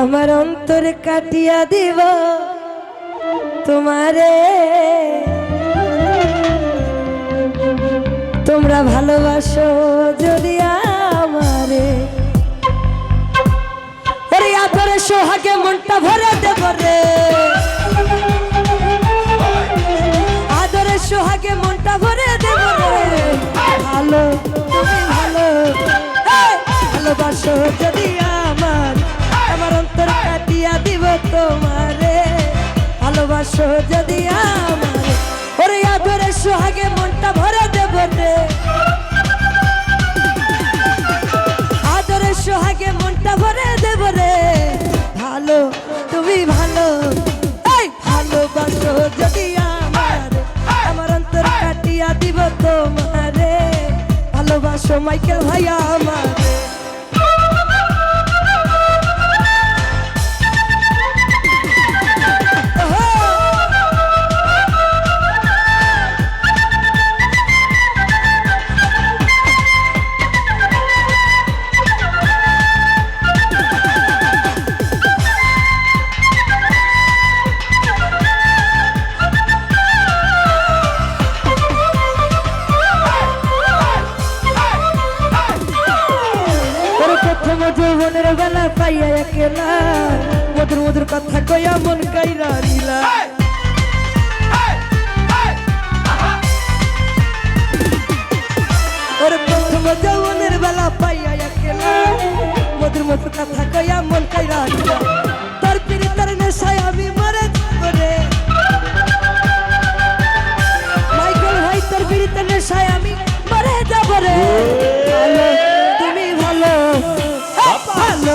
আমার অন্তরে কাটিয়া দিব তোমারে। তোমরা ভালোবাসো যদি আমারে। ওরে আদরে সোহাগে মনটা ভরে দেব রে। আদরে সোহাগে মনটা ভরে দেব রে। ভালো, তুমি ভালো। ভালোবাসো যদি ওরে আদরে সোহাগে মনটা ভরে রে। আদরে সোহাগে মনটা ভরে রে। ভালো, তুমি ভালো। ভালোবাসো যদি আমার অন্তর কাটিয়া দিব ভালোবাসো মাইকেল ভাইয়া আমারে পাইয়া একেলা। মধুর মধুর কথা কইয়া মন কাইরা নিলা। ওরে প্রথম যৌবনের বেলা পাইয়া একেলা। মধুর মধুর কথা কইয়া মন কাইরা নিলা।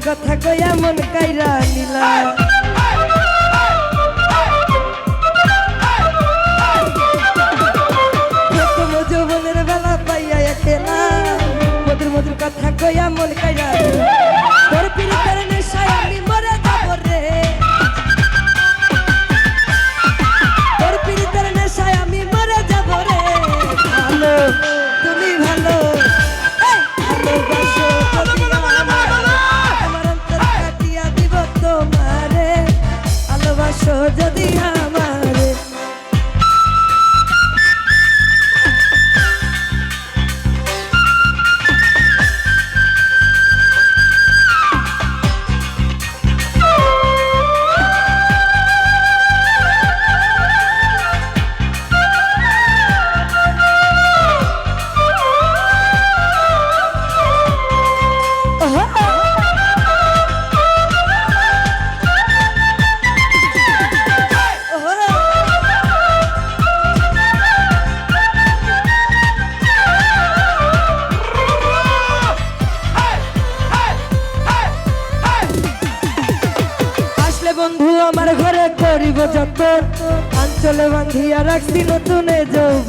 কথা কইয়া মন কাইরা নিলা করিব যত অঞ্চলে বাঁধিয়া রাখছি নতুনে যৌব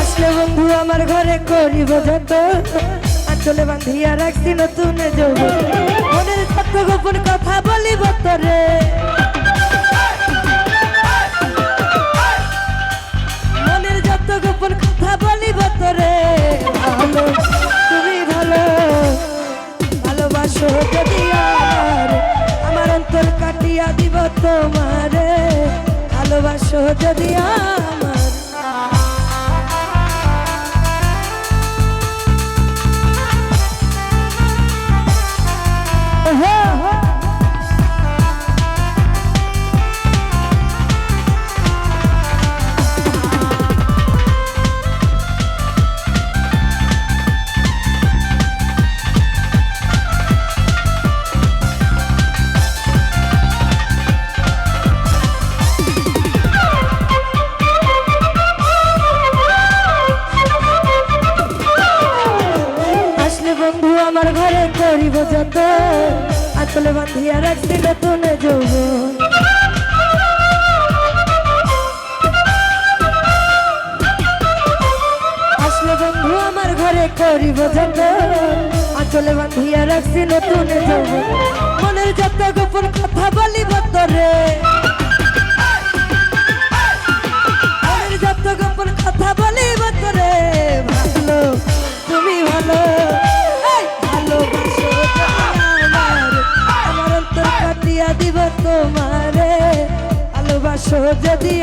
আসলে বন্ধু, আমার ঘরে করিব যত আঞ্চলে বাঁধিয়া রাখছি নতুনে যৌব মনের কত গোপন কথা বলিব তোরে। ভালোবাসো যদি আমার ঘরে করিব যত। আসলে বান্ধিয়া রাখছি নতুন যৌবন। আসলে বন্ধু আমার ঘরে করিব যত। আচলে বান্ধিয়া রাখছি নতুন যৌবন। মনের যত গোপন কথা বলিব তোরে। যদি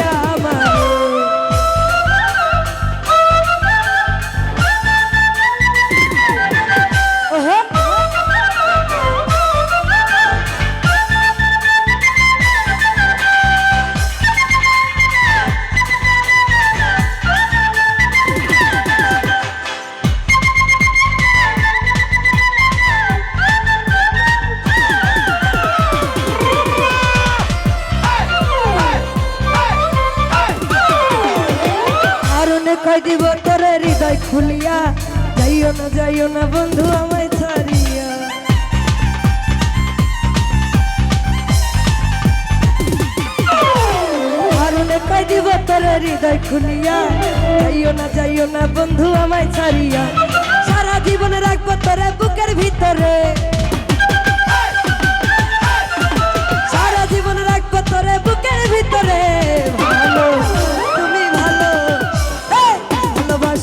কই দিব তোরে হৃদয় খুলিয়া। যাইও না যাইও না বন্ধু, আমায় ছাড়িয়া। কই দিব তোরে হৃদয় খুলিয়া। যাইও না যাইও না বন্ধু, আমায় ছাড়িয়া। সারা জীবন রাখব তোরে বুকের ভিতরে। সারা জীবন রাখব তোরে বুকের ভিতরে। ভালো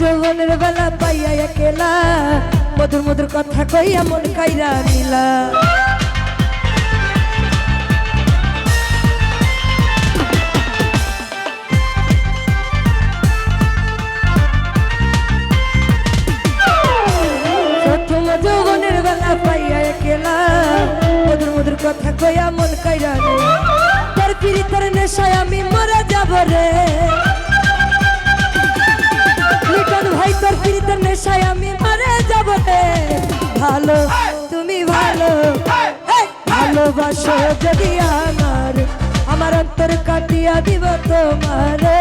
যৌবনের বেলা পাইয়া একেলা। মধুর মধুর কথা কইয়া মন কাইরা নিলা। কথা কইয়া মন কাইরা নিলা। তোর পিড়িতের নেশায় আমি নেশায় আমি মারে যাব ভালো, তুমি ভালো। ভালোবাসো যদি আমার আমার অন্তর কাটিয়া দিব তোমারে।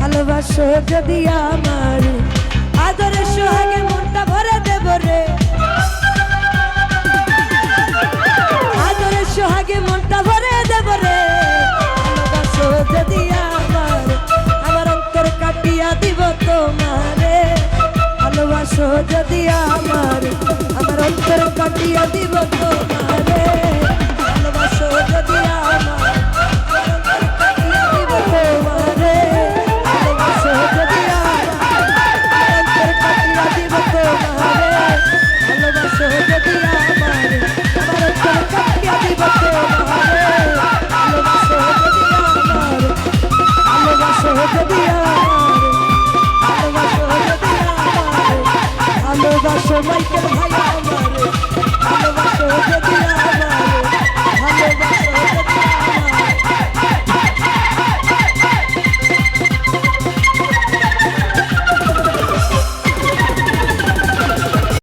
ভালোবাসো যদি আমার, আদরে সোহাগে মনটা ভরে দেব রে। যদি আমার আমার অন্তর কাটিয়া দিব তোমারে। আমার ভালোবাসো